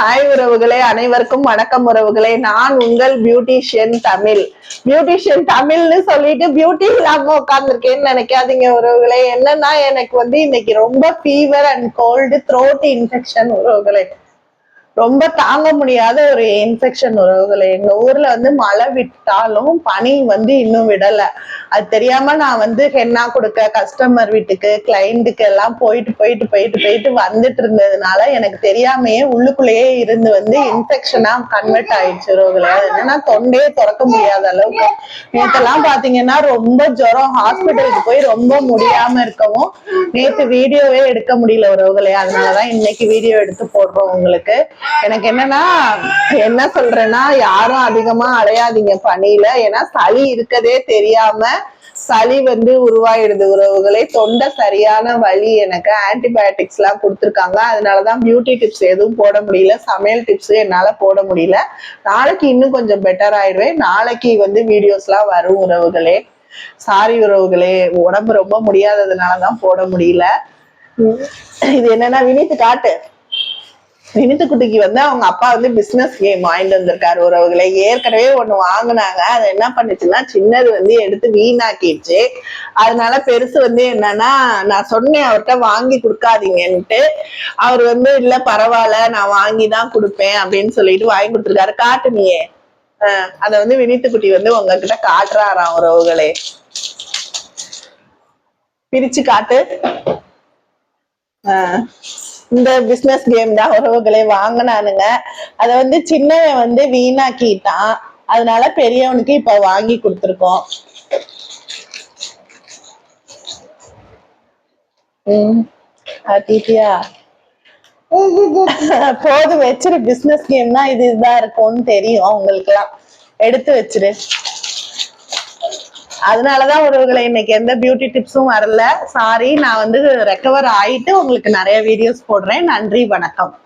Hi உறவுகளே அனைவருக்கும் வணக்கம் உறவுகளே. நான் உங்கள் பியூட்டிஷியன் தமிழ். பியூட்டிஷியன் தமிழ்னு சொல்லிட்டு பியூட்டி இல்லாம உட்கார்ந்துருக்கேன்னு நினைக்காதீங்க உறவுகளே. என்னன்னா எனக்கு வந்து இன்னைக்கு ரொம்ப fever and cold throat infection உறவுகளே. ரொம்ப தாங்க முடியாத ஒரு இன்ஃபெக்ஷன் உறவுகளை எங்க ஊர்ல வந்து மழை விட்டாலும் பனி வந்து இன்னும் விடல. அது தெரியாம நான் வந்து ஹென்னா கொடுக்க கஸ்டமர் வீட்டுக்கு கிளைண்ட்டுக்கு எல்லாம் போயிட்டு போயிட்டு போயிட்டு போயிட்டு வந்துட்டு இருந்ததுனால எனக்கு தெரியாமையே உள்ளுக்குள்ளேயே இருந்து வந்து இன்ஃபெக்ஷனா கன்வெர்ட் ஆயிடுச்சு உறவுகளே என்னன்னா தொண்டையே திறக்க முடியாத அளவுக்கு. நேத்தெல்லாம் பாத்தீங்கன்னா ரொம்ப ஜுரம். ஹாஸ்பிட்டலுக்கு போய் ரொம்ப முடியாம இருக்கவும் நேத்து வீடியோவே எடுக்க முடியல உறவுகளே அதனாலதான் இன்னைக்கு வீடியோ எடுத்து போடுறோம் உங்களுக்கு. எனக்கு என்னன்னா என்ன சொல்றேன்னா யாரும் அதிகமா அலையாதீங்க பனியில ஏன்னா சளி இருக்கதே தெரியாம சளி வந்து உருவாயிடுது. உறவுகளே தொண்டை சரியான வழி எனக்கு ஆன்டிபயோட்டிக்ஸ் எல்லாம் கொடுத்துருக்காங்க. அதனாலதான் பியூட்டி டிப்ஸ் எதுவும் போட முடியல. சமையல் டிப்ஸ் என்னால போட முடியல. நாளைக்கு இன்னும் கொஞ்சம் பெட்டர் ஆயிடுவேன். நாளைக்கு வந்து வீடியோஸ் எல்லாம் வரும் உறவுகளே. சாரி உறவுகளே உடம்பு ரொம்ப முடியாததுனாலதான் போட முடியல. இது என்னன்னா வினித்து காட்டு. வினித்து குட்டிக்கு வந்து அவங்க அப்பா வந்து பிசினஸ் கேம் வாங்கிட்டு வந்திருக்காரு. உறவுகளை ஏற்கனவே ஒண்ணு வாங்கினாங்க. அது என்ன பண்ணுச்சுன்னா சின்னது வந்து எடுத்து வீணாக்கிடுச்சு. அதனால பெருசு வந்து என்னன்னா நான் சொன்னேன் அவர்கிட்ட வாங்கி கொடுக்காதீங்கன்ட்டு. அவர் வந்து இல்ல பரவாயில்ல நான் வாங்கி தான் கொடுப்பேன் அப்படின்னு சொல்லிட்டு வாங்கி கொடுத்துருக்காரு. காட்டுனியே. ஆஹ் அத வந்து வினித்து குட்டி வந்து உங்ககிட்ட காட்டுறாராம் உறவுகளே பிரிச்சு காட்டு. ஆஹ் இந்த பிசினஸ் கேம் தான் உறவுகளை வாங்கினானுங்க. அத வந்து சின்னவன் வந்து வீணாக்கிட்டான். அதனால பெரியவனுக்கு இப்ப வாங்கி கொடுத்துருக்கோம். உம் ஆட்டிட்டியா போதும் வச்சிரு பிசினஸ் கேம்னா இது இதுதான் இருக்கும்னு தெரியும். உங்களுக்கு எல்லாம் எடுத்து வச்சிரு. அதனாலதான் உறவுகளை இன்னைக்கு எந்த பியூட்டி டிப்ஸும் வரல. சாரி நான் வந்து ரெக்கவர் ஆயிட்டு உங்களுக்கு நிறைய வீடியோஸ் போடுறேன். நன்றி வணக்கம்.